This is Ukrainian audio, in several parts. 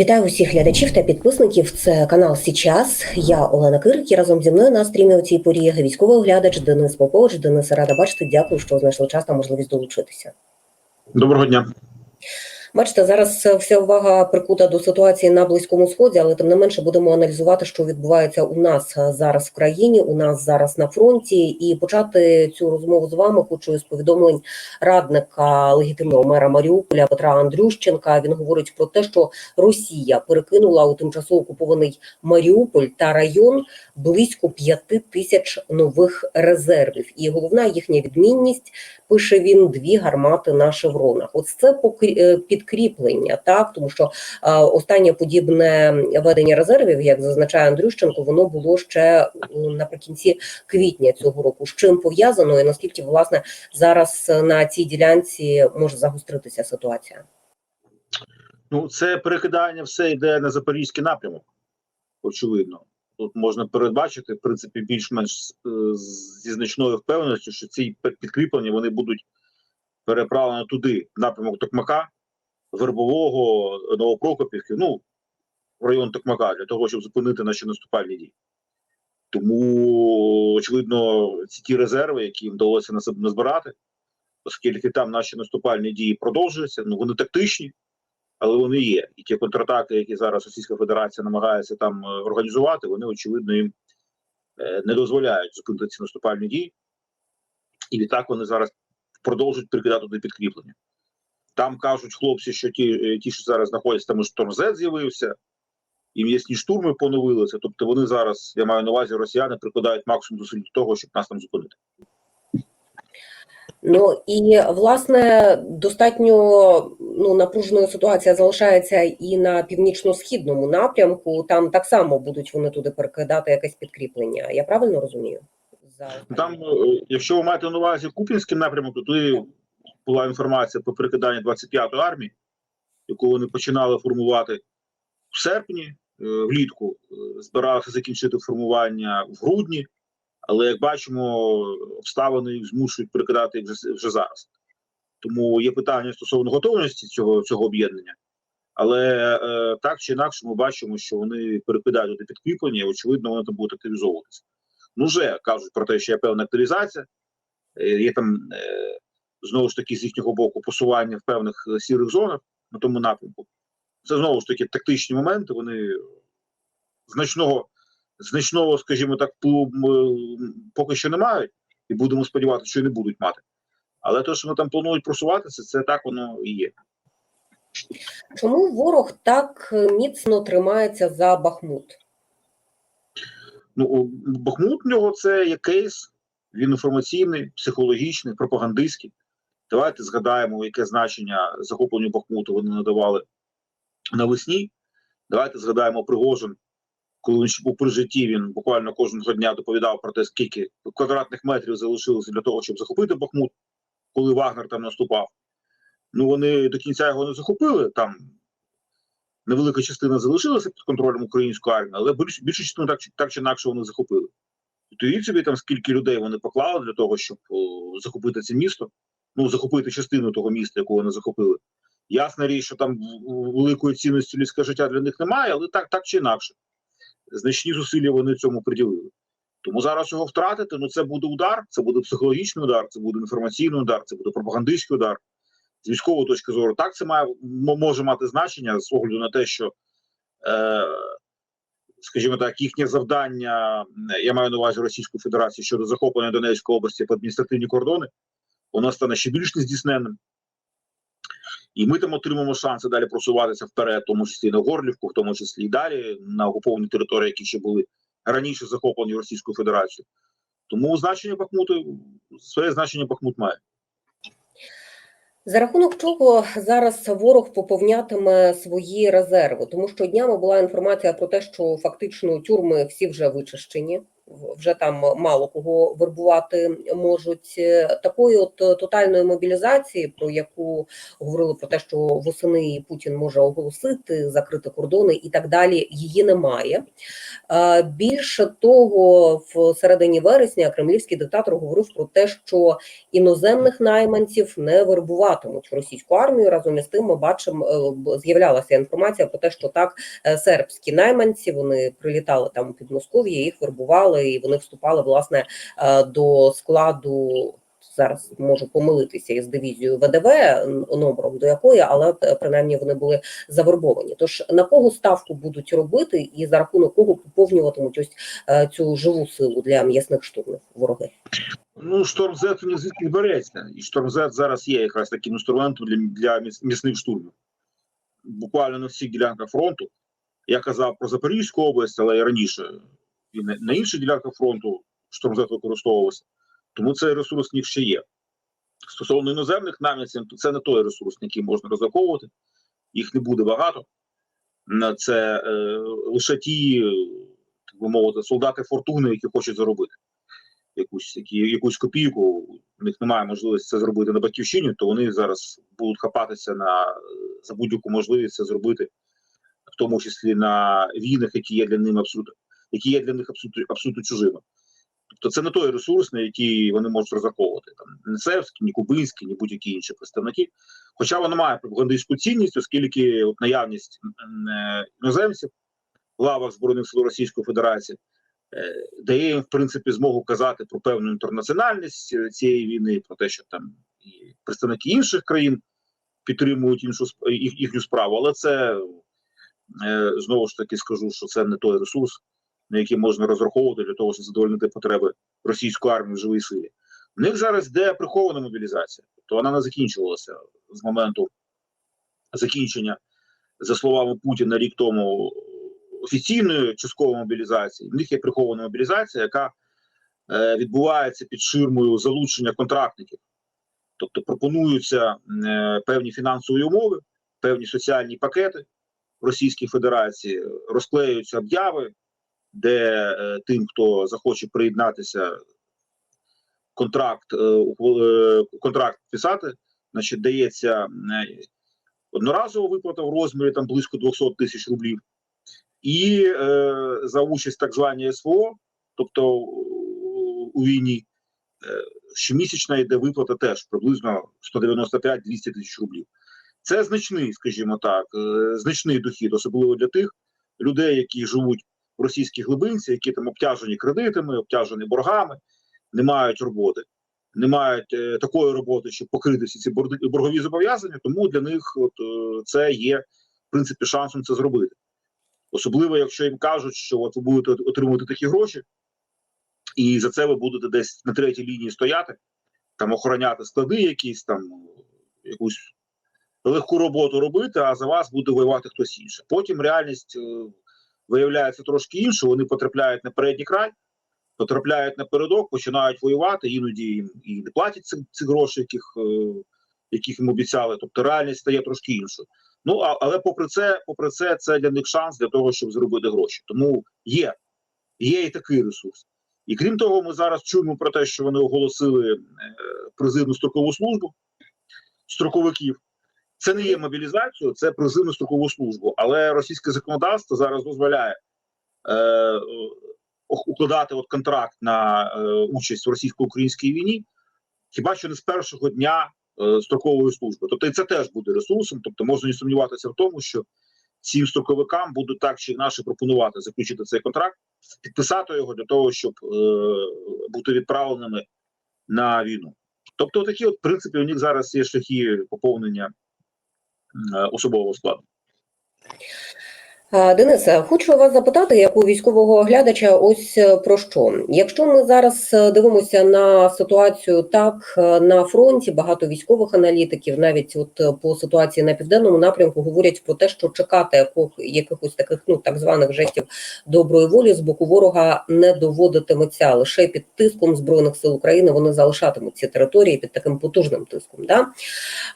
Вітаю усіх глядачів та підписників. Це канал Січас. Я Олена Кирик і разом зі мною на стрімі у цій порі військовий оглядач Денис Попович. Денис рада бачити. Дякую, що знайшли час та можливість долучитися. Доброго дня. Бачите, зараз вся увага прикута до ситуації на близькому сході, але тим не менше будемо аналізувати, що відбувається у нас зараз в країні, у нас зараз на фронті. І почати цю розмову з вами хочу з повідомлень радника легітимного мера Маріуполя Петра Андрющенка. Він говорить про те, що Росія перекинула у тимчасово окупований Маріуполь та район близько п'яти тисяч нових резервів. І головна їхня відмінність пише він дві гармати на шевронах. Ось це покрі- е, підкріплення, так тому що е, останнє подібне ведення резервів, як зазначає Андрющенко, воно було ще наприкінці квітня цього року. З чим пов'язано і наскільки власне зараз е, на цій ділянці може загостритися ситуація? Ну, це перекидання все йде на запорізький напрямок, очевидно. Тут можна передбачити, в принципі, більш-менш е, зі значною впевненістю, що ці підкріплення вони будуть переправлені туди, напрямок Токмака, Вербового, Новопрокопівки, ну, в район Токмака, для того, щоб зупинити наші наступальні дії. Тому, очевидно, ці ті резерви, які їм вдалося назбирати, оскільки там наші наступальні дії продовжуються, ну вони тактичні, але вони є. І ті контратаки, які зараз Російська Федерація намагається там е, організувати, вони очевидно їм е, не дозволяють зупинити ці наступальні дії. І відтак вони зараз продовжують прикидати туди підкріплення. Там кажуть хлопці, що ті, е, ті що зараз знаходяться, там і з'явився, і м'ясні штурми поновилися. Тобто вони зараз, я маю на увазі, росіяни прикладають максимум зусиль до того, щоб нас там зупинити. Ну і власне достатньо ну напруженою ситуація залишається і на північно-східному напрямку. Там так само будуть вони туди перекидати якесь підкріплення. Я правильно розумію? За Там, е, якщо ви маєте на увазі Купінський напрямок, то туди була інформація про перекидання 25-ї армії, яку вони починали формувати в серпні, е, влітку. Е, Збиралися закінчити формування в грудні, але як бачимо, обставини їх змушують перекидати вже, вже зараз. Тому є питання стосовно готовності цього, цього об'єднання. Але е, так чи інакше, ми бачимо, що вони перекидають туди підкріплення, і очевидно, вони там будуть активізовуватися. Ну, вже кажуть про те, що є певна активізація, е, є там знову ж таки з їхнього боку посування в певних е, сірих зонах на тому напрямку. Це знову ж таки тактичні моменти. Вони значного, значного, скажімо так, поки що не мають, і будемо сподіватися, що і не будуть мати. Але те, що вони там планують просуватися, це так воно і є. чому ворог так міцно тримається за Бахмут? Ну, Бахмут в нього це є кейс, він інформаційний, психологічний, пропагандистський. Давайте згадаємо, яке значення захопленню Бахмуту вони надавали навесні. Давайте згадаємо Пригожин, коли він був при житті, він буквально кожного дня доповідав про те, скільки квадратних метрів залишилося для того, щоб захопити Бахмут, коли Вагнер там наступав. Ну, вони до кінця його не захопили. Там невелика частина залишилася під контролем української армії, але більш, більшу частину так, так чи інакше вони захопили. Уявіть собі там, скільки людей вони поклали для того, щоб о, захопити це місто, ну, захопити частину того міста, яку вони захопили. Ясна річ, що там великої цінності людське життя для них немає, але так, так чи інакше. Значні зусилля вони цьому приділили. Тому зараз його втратити, ну це буде удар, це буде психологічний удар, це буде інформаційний удар, це буде пропагандистський удар. З військової точки зору, так це має може мати значення з огляду на те, що, е, скажімо так, їхнє завдання, я маю на увазі Російську Федерацію щодо захоплення Донецької області по адміністративні кордони, воно стане ще більш нездійсненним. І ми там отримаємо шанси далі просуватися вперед, в тому числі на Горлівку, в тому числі і далі на окуповані території, які ще були раніше захоплені Російською Федерацією. Тому значення Бахмуту, своє значення Бахмут має. За рахунок чого зараз ворог поповнятиме свої резерви, тому що днями була інформація про те, що фактично тюрми всі вже вичищені. Вже там мало кого вербувати можуть. Е, Такої от е, тотальної мобілізації, про яку говорили про те, що восени Путін може оголосити, закрити кордони і так далі, її немає. Е, Більше того, в середині вересня кремлівський диктатор говорив про те, що іноземних найманців не вербуватимуть в російську армію. Разом із тим, ми бачимо, з'являлася інформація про те, що так сербські найманці вони прилітали там під Москов'я, їх вербували, і вони вступали власне е, до складу. Зараз можу помилитися із дивізією ВДВ номером до якої, але принаймні вони були завербовані. Тож на кого ставку будуть робити, і за рахунок кого поповнюватимуть ось е, цю живу силу для м'ясних штурмів вороги? Ну, Шторм Z він звідки береться. І Шторм Z зараз є якраз таким інструментом для, для місних штурмів. Буквально на всіх ділянках фронту. Я казав про Запорізьку область, але і раніше і на, інших ділянках фронту Шторм використовувався. Тому цей ресурс них ще є. Стосовно іноземних наміців, то це не той ресурс, на який можна розраховувати. Їх не буде багато. Це е, лише ті, е, так би мовити, солдати фортуни, які хочуть заробити якусь які, якусь копійку, у них немає можливості це зробити на батьківщині, то вони зараз будуть хапатися на за будь-яку можливість це зробити, в тому числі на війнах, які є для них абсолютно, які є для них абсолютно абсолютно чужими. Тобто це не той ресурс, на який вони можуть розраховувати там не сербські, ні кубинські, ні будь-які інші представники. Хоча воно має пропагандистську цінність, оскільки от наявність е, іноземців в лавах збройних сил Російської Федерації е, дає їм в принципі змогу казати про певну інтернаціональність е, цієї війни, про те, що там і представники інших країн підтримують іншу їх, їхню справу, але це знову ж таки скажу, що це не той ресурс, на який можна розраховувати для того, щоб задовольнити потреби російської армії в живій силі. В них зараз йде прихована мобілізація, тобто вона не закінчувалася з моменту закінчення, за словами Путіна, рік тому офіційної часткової мобілізації. В них є прихована мобілізація, яка е, відбувається під ширмою залучення контрактників. Тобто пропонуються е, певні фінансові умови, певні соціальні пакети Російській Федерації, розклеюються обяви, де е, тим, хто захоче приєднатися, контракт, е, е, контракт писати, значить, дається одноразова виплата в розмірі там близько 200 тисяч рублів, і е, за участь так звані СВО, тобто у- війні, е, щомісячна йде виплата теж приблизно 195-200 тисяч рублів. Це значний, скажімо так, значний дохід, особливо для тих людей, які живуть в російській глибинці, які там обтяжені кредитами, обтяжені боргами, не мають роботи, не мають е, такої роботи, щоб покрити всі ці боргові зобов'язання. Тому для них от, е, це є в принципі шансом це зробити. Особливо, якщо їм кажуть, що от ви будете отримувати такі гроші, і за це ви будете десь на третій лінії стояти, там охороняти склади, якісь там якусь легку роботу робити, а за вас буде воювати хтось інший. Потім реальність е, виявляється трошки інша. Вони потрапляють на передній край, потрапляють на передок, починають воювати, іноді їм і не платять ці, ці гроші, яких, е, яких їм обіцяли. Тобто реальність стає трошки іншою. Ну а, але попри це, попри це, це для них шанс для того, щоб зробити гроші. Тому є, є і такий ресурс. І крім того, ми зараз чуємо про те, що вони оголосили е, призивну строкову службу строковиків. Це не є мобілізацією, це призивну строкову службу. Але російське законодавство зараз дозволяє е, укладати от контракт на е, участь в російсько-українській війні, хіба що не з першого дня е, строкової служби. Тобто і це теж буде ресурсом. Тобто можна не сумніватися в тому, що цим строковикам будуть так чи інакше пропонувати заключити цей контракт, підписати його для того, щоб е, бути відправленими на війну. Тобто, такі от принципі у них зараз є шляхи поповнення особового складу. Денисе, хочу вас запитати, як у військового оглядача, ось е, про що. Якщо ми зараз е, дивимося на ситуацію так е, на фронті, багато військових аналітиків, навіть от е, по ситуації на південному напрямку, говорять про те, що чекати яких- якихось таких ну так званих жестів доброї волі з боку ворога не доводитиметься лише під тиском збройних сил України. Вони залишатимуть ці території під таким потужним тиском. Да?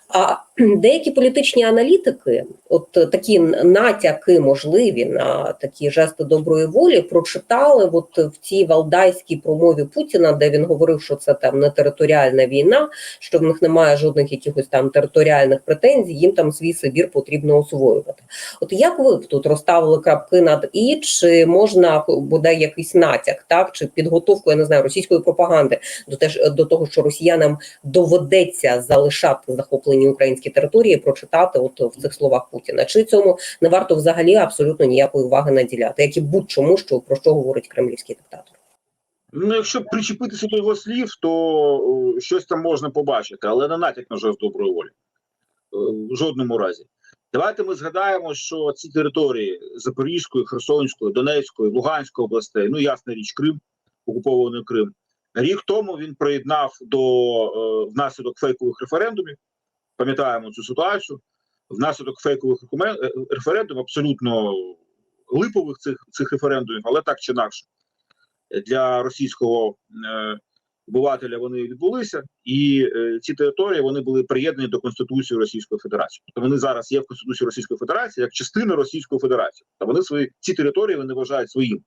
А Деякі політичні аналітики, от е, такі натяки можливі на такі жести доброї волі, прочитали от в цій валдайській промові Путіна, де він говорив, що це там не територіальна війна, що в них немає жодних якихось там територіальних претензій, їм там свій Сибір потрібно освоювати. От як ви б тут розставили крапки над і, чи можна буде якийсь натяк, так чи підготовку, я не знаю, російської пропаганди до теж до того, що росіянам доведеться залишати захоплені українські території, прочитати от в цих словах Путіна. Чи цьому не варто взагалі абсолютно ніякої уваги наділяти, як і будь-чому, що про що говорить кремлівський диктатор? Ну, якщо причепитися до його слів, то е, щось там можна побачити, але не натяк на жест доброї волі. Е, В жодному разі. Давайте ми згадаємо, що ці території Запорізької, Херсонської, Донецької, Луганської областей, ну ясна річ, Крим, окупований Крим. Рік тому він приєднав до е, внаслідок фейкових референдумів. Пам'ятаємо цю ситуацію. Внаслідок фейкових е, референдумів, абсолютно липових цих, цих референдумів, але так чи інакше для російського е, обивателя вони відбулися, і е, ці території вони були приєднані до Конституції Російської Федерації. Тобто вони зараз є в Конституції Російської Федерації як частина Російської Федерації. Тобто вони свої ці території вони вважають своїм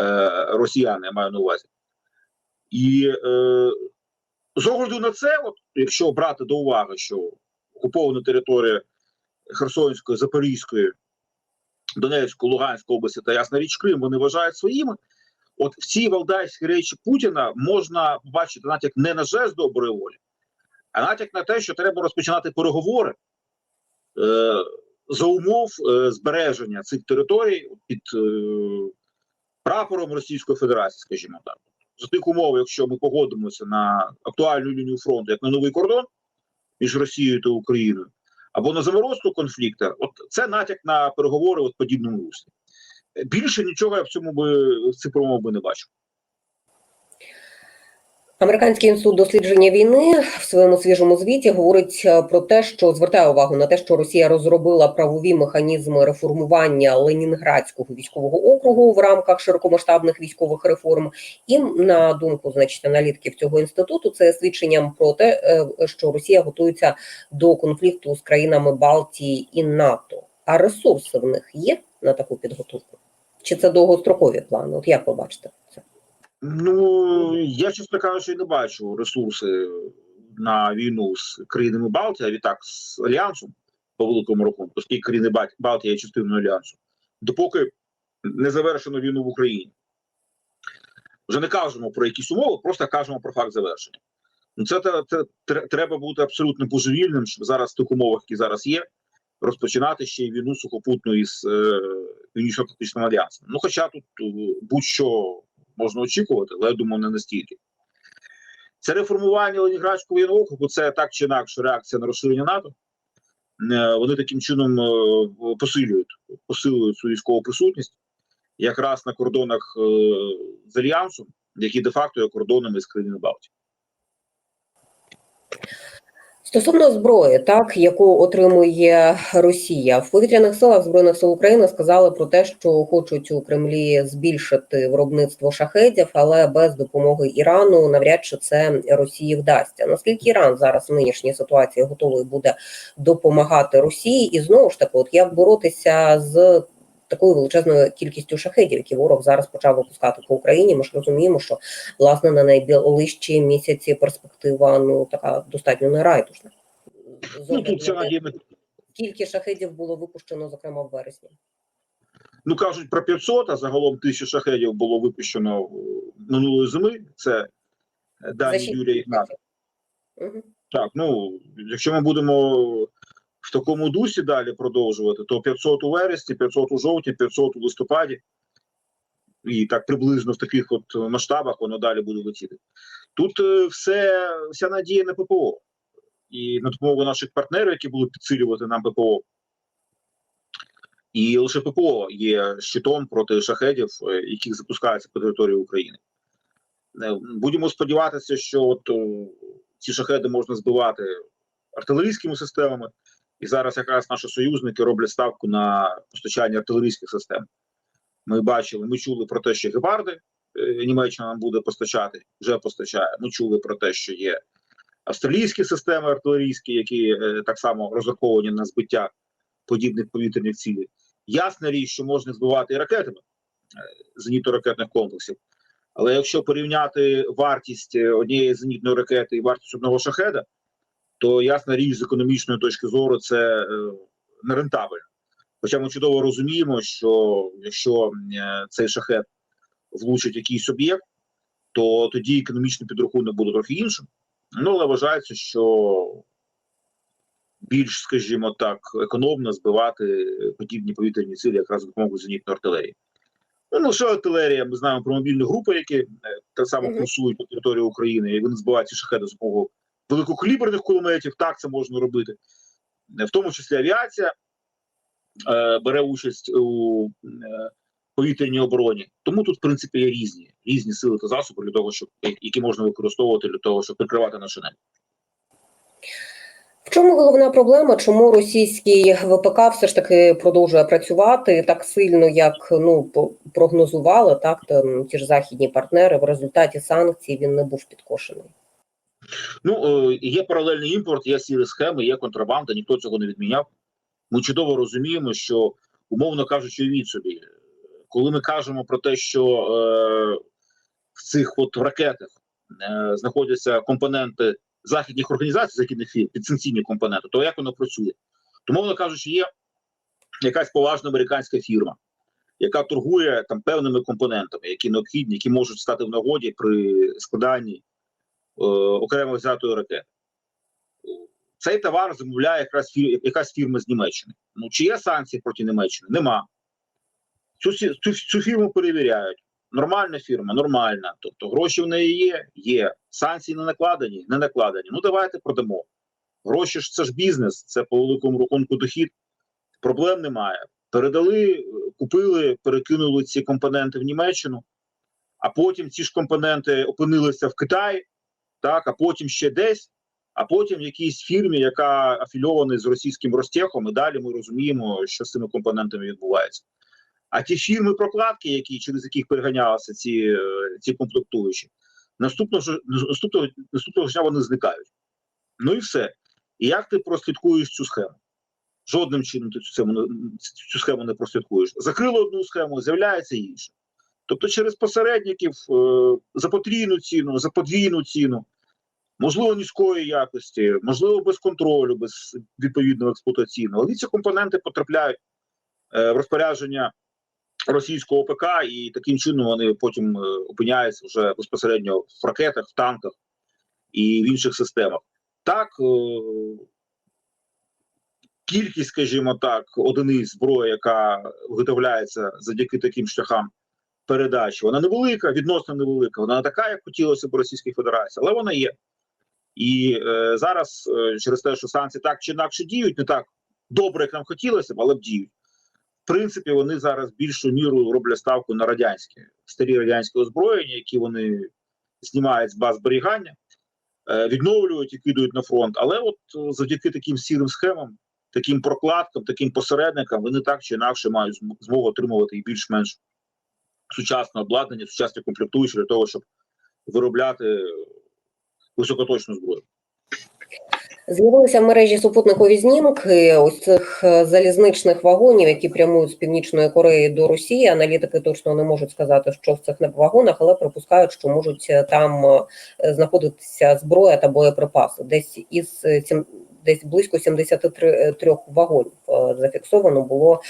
е, росіяни, я маю на увазі. І е, з огляду на це, от, якщо брати до уваги, що окупована територія Херсонської, Запорізької, Донецької, Луганської області та ясна річ Крим, вони вважають своїми. От в цій валдайській речі Путіна можна побачити натяк не на жест доброї волі, а натяк на те, що треба розпочинати переговори е, за умов е, збереження цих територій під е, прапором Російської Федерації, скажімо так. За тих умов, якщо ми погодимося на актуальну лінію фронту, як на новий кордон між Росією та Україною, або на заморозку конфлікту, от це натяк на переговори от подібному руслі. Більше нічого я в цьому би в промові би не бачив. Американський інститут дослідження війни в своєму свіжому звіті говорить е, про те, що звертає увагу на те, що Росія розробила правові механізми реформування Ленінградського військового округу в рамках широкомасштабних військових реформ. І на думку значить аналітиків цього інституту, це свідченням про те, е, що Росія готується до конфлікту з країнами Балтії і НАТО. А ресурси в них є на таку підготовку? Чи це довгострокові плани? От як ви бачите це? Ну я чесно кажучи, не бачу ресурси на війну з країнами Балтії, а відтак з альянсом по великому рахунку, оскільки країни Бал- Балтії є частиною альянсу, допоки не завершено війну в Україні. Вже не кажемо про якісь умови, просто кажемо про факт завершення. Ну це, це, треба бути абсолютно божевільним, щоб зараз в тих умовах, які зараз є, розпочинати ще й війну сухопутну із е, Північно-Атлантичним альянсом. Ну, хоча тут е, будь-що можна очікувати, але я думаю, не настільки. Це реформування Ленінградського воєнного округу, це так чи інакше реакція на розширення НАТО. Е, Вони таким чином е, посилюють, посилюють свою військову присутність якраз на кордонах е, з Альянсом, які де-факто є кордонами з країнами Балтії. Стосовно зброї, так яку отримує Росія в повітряних силах збройних сил України сказали про те, що хочуть у Кремлі збільшити виробництво шахедів, але без допомоги Ірану навряд чи це Росії вдасться. Наскільки Іран зараз в нинішній ситуації готовий буде допомагати Росії, і знову ж таки, от як боротися з такою величезною кількістю шахедів, які ворог зараз почав випускати по Україні. Ми ж розуміємо, що власне на найближчі місяці перспектива ну така достатньо нерайтушна. З Ну тут Скільки шахедів було випущено, зокрема в вересні? Ну кажуть про 500, а загалом тисячу шахедів було випущено е, минулої зими. Це е, дані Юрія Ігната. Угу. Так, ну якщо ми будемо в такому дусі далі продовжувати, то 500 у вересні, 500 у жовтні, 500 у листопаді. І так приблизно в таких от масштабах воно далі буде летіти. Тут е, все, вся надія на ППО і на допомогу наших партнерів, які будуть підсилювати нам ППО. І лише ППО є щитом проти шахедів, е, яких запускаються по території України. Е, Будемо сподіватися, що от е, ці шахеди можна збивати артилерійськими системами, і зараз якраз наші союзники роблять ставку на постачання артилерійських систем. Ми бачили, ми чули про те, що гепарди е, Німеччина нам буде постачати, вже постачає. Ми чули про те, що є австралійські системи артилерійські, які е, так само розраховані на збиття подібних повітряних цілей. Ясна річ, що можна збивати і ракетами е, зенітно-ракетних комплексів. Але якщо порівняти вартість однієї зенітної ракети і вартість одного шахеда, то ясна річ з економічної точки зору це е, нерентабельно. Хоча ми чудово розуміємо, що якщо е, цей шахет влучить якийсь об'єкт, то тоді економічний підрахунок буде трохи іншим. Ну, але вважається, що більш, скажімо так, економно збивати подібні повітряні цілі якраз за допомогою зенітної артилерії. Ну, не лише артилерія, ми знаємо про мобільні групи, які е, так само курсують по території України, і вони збивають ці шахеди з допомогою великокаліберних кулеметів. Так, це можна робити. В тому числі авіація е, бере участь у е, повітряній обороні. Тому тут, в принципі, є різні різні сили та засоби для того, щоб які можна використовувати для того, щоб прикривати наше небо. В чому головна проблема? Чому російський ВПК все ж таки продовжує працювати так сильно, як ну прогнозували, так там ті ж західні партнери. В результаті санкцій він не був підкошений. Ну е, є паралельний імпорт, є сірі схеми, є контрабанда. Ніхто цього не відміняв. Ми чудово розуміємо, що умовно кажучи, від собі, коли ми кажемо про те, що е, в цих от ракетах е, знаходяться компоненти західних організацій, західних фірм, підсанкційні компоненти, то як воно працює? То, мовно кажучи, є якась поважна американська фірма, яка торгує там певними компонентами, які необхідні, які можуть стати в нагоді при складанні окремо взятої ракети. Цей товар замовляє якраз фір, якась фірма з Німеччини. Ну чи є санкції проти Німеччини? Нема. Цю, цю, цю фірму перевіряють. Нормальна фірма, нормальна. Тобто гроші в неї є, є. Санкції не накладені, не накладені. Ну давайте продамо. Гроші ж це ж бізнес, це по великому рахунку дохід. Проблем немає. Передали, е, купили, перекинули ці компоненти в Німеччину, а потім ці ж компоненти опинилися в Китаї, так, а потім ще десь, а потім в якійсь фірмі, яка афільована з російським Ростехом, і далі ми розуміємо, що з цими компонентами відбувається. А ті фірми прокладки, які через яких переганялися ці, е, ці комплектуючі, наступного наступного наступного дня вони зникають. Ну і все. І як ти прослідкуєш цю схему? Жодним чином ти цю схему, цю схему не прослідкуєш. Закрили одну схему, з'являється інша. Тобто через посередників е, за потрійну ціну, за подвійну ціну, можливо, низької якості, можливо, без контролю, без відповідного експлуатаційного. Але ці компоненти потрапляють е, в розпорядження російського ОПК, і таким чином вони потім е, опиняються вже безпосередньо в ракетах, в танках і в інших системах. Так, е, кількість, скажімо так, одиниць зброї, яка виготовляється завдяки таким шляхам передачі, вона невелика, відносно невелика. Вона не така, як хотілося б Російській Федерації, але вона є. І е, зараз е, через те, що санкції так чи інакше діють, не так добре, як нам хотілося б, але б діють. В принципі, вони зараз більшу міру роблять ставку на радянське старі радянське озброєння, які вони знімають з баз зберігання, е, відновлюють і кидають на фронт. Але от е, завдяки таким сірим схемам, таким прокладкам, таким посередникам, вони так чи інакше мають змогу отримувати і більш-менш сучасне обладнання, сучасні комплектуючі для того, щоб виробляти е, високоточну зброю. З'явилися в мережі супутникові знімки ось цих е, залізничних вагонів, які прямують з північної Кореї до Росії. Аналітики точно не можуть сказати, що в цих вагонах, але припускають, що можуть е, там е, знаходитися зброя та боєприпаси. Десь із десь близько 73 вагонів е, зафіксовано було,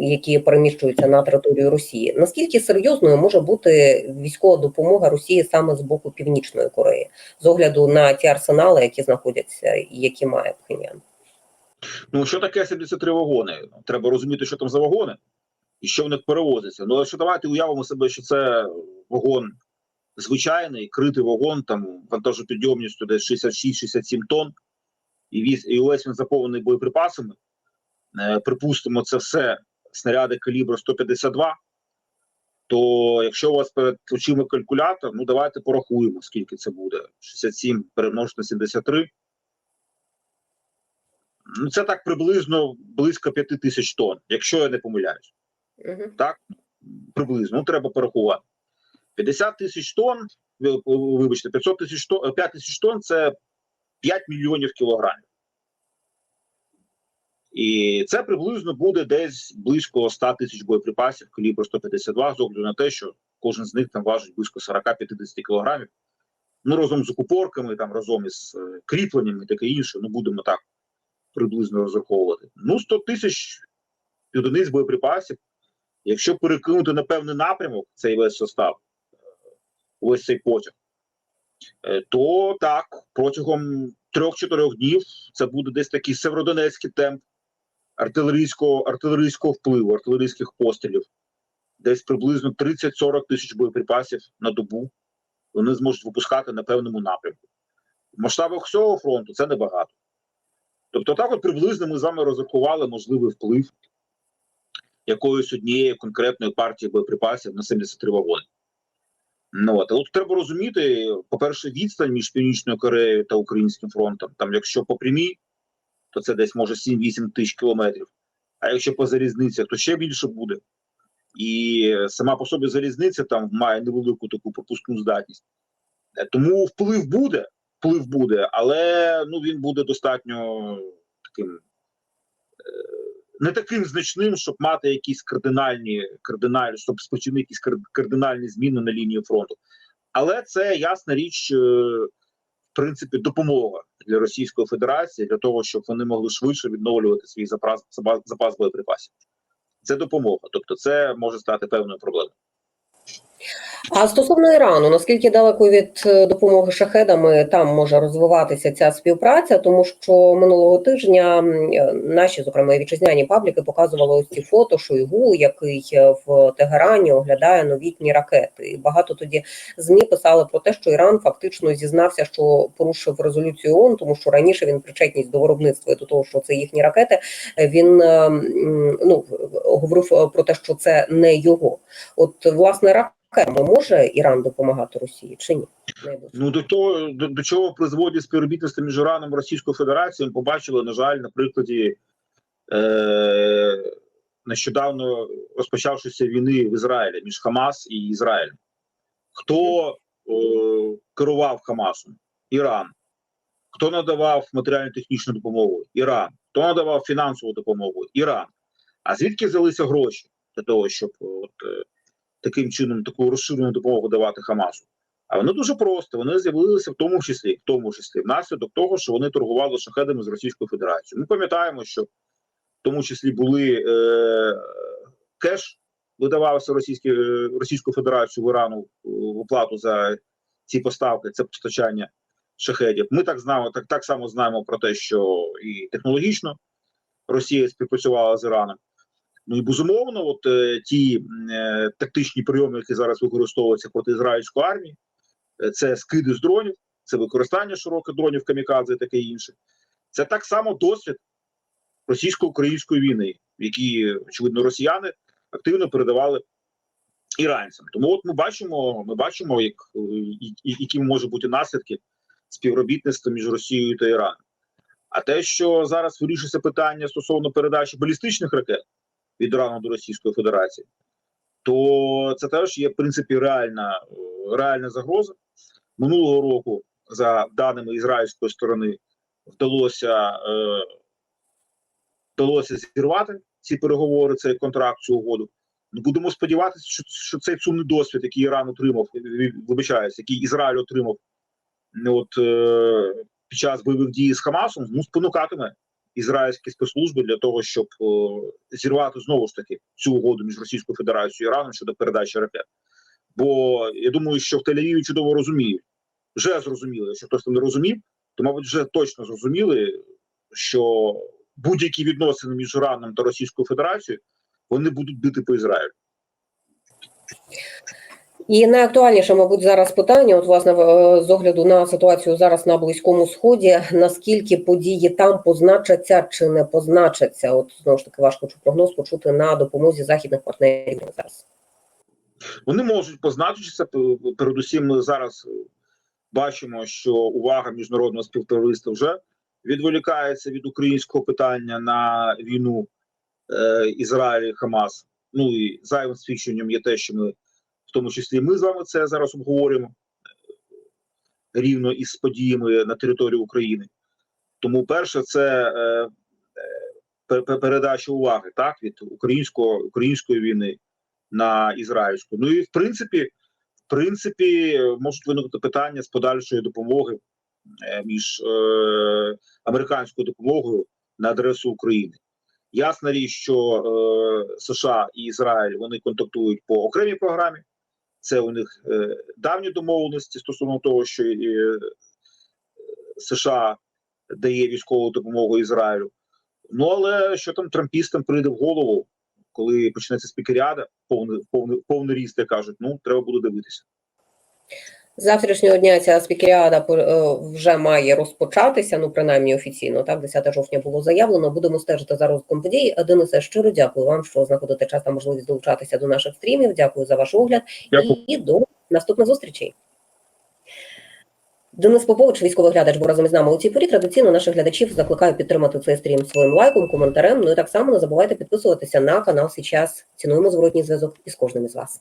які переміщуються на територію Росії. Наскільки серйозною може бути військова допомога Росії саме з боку Північної Кореї? з огляду на ті арсенали, які знаходяться і які має Пхеньян. Ну що таке 73 вагони? Треба розуміти, що там за вагони і що в них перевозиться. Ну, якщо давайте уявимо себе, що це вагон звичайний, критий вагон, там вантажопідйомністю десь 66-67 тонн, і віз і увесь він заповнений боєприпасами. Е, припустимо, це все снаряди калібру 152. То якщо у вас перед очима калькулятор, ну давайте порахуємо, скільки це буде. 67 перемножити на 73. Ну, це так приблизно близько 5 тисяч тонн, якщо я не помиляюсь. Угу. Так, приблизно, ну треба порахувати. 50 тисяч тонн, вибачте, 500 тисяч тонн, 5 тисяч тонн це 5 мільйонів кілограмів. І це приблизно буде десь близько 100 тисяч боєприпасів калібру 152, з огляду на те, що кожен з них там важить близько 40-50 кілограмів. Ну, разом з окупорками, там разом із е, кріпленнями і таке інше, ну будемо так приблизно розраховувати. Ну, 100 тисяч одиниць боєприпасів. Якщо перекинути на певний напрямок цей весь состав, е, ось цей потяг, то так, протягом 3-4 днів це буде десь такий северодонецький темп артилерійського, артилерійського впливу, артилерійських пострілів, десь приблизно 30-40 тисяч боєприпасів на добу вони зможуть випускати на певному напрямку. В масштабах всього фронту це небагато. Тобто, так от приблизно ми з вами розрахували можливий вплив якоїсь однієї конкретної партії боєприпасів на 73 вагони. Ну, от. Але треба розуміти, по-перше, відстань між Північною Кореєю та Українським фронтом. Там, якщо по прямій, то це десь може 7-8 тисяч кілометрів. А якщо по залізницях, то ще більше буде. І сама по собі залізниця там має невелику таку пропускну здатність. Е, Тому вплив буде, вплив буде, але ну він буде достатньо таким е, не таким значним, щоб мати якісь кардинальні, кардинальні, щоб спочинити якісь кардинальні зміни на лінії фронту. Але це ясна річ, е, в принципі, допомога для Російської Федерації для того, щоб вони могли швидше відновлювати свій запас, запас, боєприпасів. Це допомога, тобто це може стати певною проблемою. А стосовно Ірану, наскільки далеко від е, допомоги шахедами там може розвиватися ця співпраця, тому що минулого тижня е, наші, зокрема, вітчизняні пабліки показували ось ці фото Шойгу, який е, в Тегерані оглядає новітні ракети. І багато тоді змі писали про те, що Іран фактично зізнався, що порушив резолюцію ООН, тому що раніше він причетність до виробництва і до того, що це їхні ракети. Він ну говорив про те, що це не його. От власне ракетами може Іран допомагати Росії чи ні? Ну до того до, до чого призводить співробітництво між Іраном і Російською Федерацією, ми побачили, на жаль, на прикладі е, нещодавно розпочавшися війни в Ізраїлі між Хамас і Ізраїлем. Хто е, керував Хамасом? Іран. Хто надавав матеріально-технічну допомогу? Іран. Хто надавав фінансову допомогу? Іран. А звідки взялися гроші для того, щоб от, е, таким чином таку розширену допомогу давати Хамасу? А воно дуже просто. Вони з'явилися в тому числі, в тому числі внаслідок того, що вони торгували шахедами з Російською Федерацією. Ми пам'ятаємо, що в тому числі були е, кеш, видавався Російській, е, Російською Федерацією в Ірану в оплату за ці поставки, це постачання шахедів. Ми так знаємо, так, так само знаємо про те, що і технологічно Росія співпрацювала з Іраном. Ну і безумовно, от е, ті е, тактичні прийоми, які зараз використовуються проти ізраїльської армії, е, це скиди з дронів, це використання широких дронів камікадзе таке інше. Це так само досвід російсько-української війни, в якій, очевидно, росіяни активно передавали іранцям. Тому от ми бачимо, ми бачимо, як, е, які можуть бути наслідки співробітництва між Росією та Іраном. А те, що зараз вирішується питання стосовно передачі балістичних ракет від Ірану до Російської Федерації, то це теж є в принципі реальна, реальна загроза. Минулого року, за даними ізраїльської сторони, вдалося, е, вдалося зірвати ці переговори, цей контракт, цю угоду. Будемо сподіватися, що, що цей сумний досвід, який Іран отримав, вибачаюся, який Ізраїль отримав от, е, під час бойових дій з Хамасом, ну, спонукатиме ізраїльські спецслужби для того, щоб зірвати знову ж таки цю угоду між Російською Федерацією і Іраном щодо передачі ракет. Бо я думаю, що в Тель-Авіві чудово розуміють, вже зрозуміли, якщо хтось там не розумів, то мабуть вже точно зрозуміли, що будь-які відносини між Іраном та Російською Федерацією вони будуть бити по Ізраїлю. І найактуальніше, мабуть, зараз питання, от власне з огляду на ситуацію зараз на близькому сході, наскільки події там позначаться чи не позначаться? От знову ж таки важко прогноз почути на допомозі західних партнерів зараз. Вони можуть позначитися. Передусім, ми зараз е, бачимо, що увага міжнародного співтовариства вже відволікається від українського питання на війну е, Ізраїль Хамас. Ну і зайвим свідченням є те, що ми, в тому числі, ми з вами це зараз обговорюємо. рівно із подіями на території України. Тому, перше, це е, е, пе- пе- передача уваги так від українського української війни на ізраїльську. Ну і в принципі, в принципі, е, можуть виникнути питання з подальшої допомоги е, між е, американською допомогою на адресу України. Ясна річ, що е, США і Ізраїль вони контактують по окремій програмі. Це у них е, давні домовленості стосовно того, що е, США дає військову допомогу Ізраїлю. Ну але що там трампістам прийде в голову, коли почнеться спікеріада, повний повний повний ріст, як кажуть, ну треба буде дивитися. З завтрашнього дня ця спікеріада е, вже має розпочатися, ну принаймні офіційно. Так, 10 жовтня було заявлено. Будемо стежити за розвитком подій. Денисе, щиро дякую вам, що знаходите час та можливість долучатися до наших стрімів. Дякую за ваш огляд Дякую. і до наступних зустрічей. Денис Попович, військовий глядач, був разом із нами у цій порі. Традиційно наших глядачів закликаю підтримати цей стрім своїм лайком, коментарем. Ну і так само не забувайте підписуватися на канал Сейчас. Цінуємо зворотній зв'язок із кожним із вас.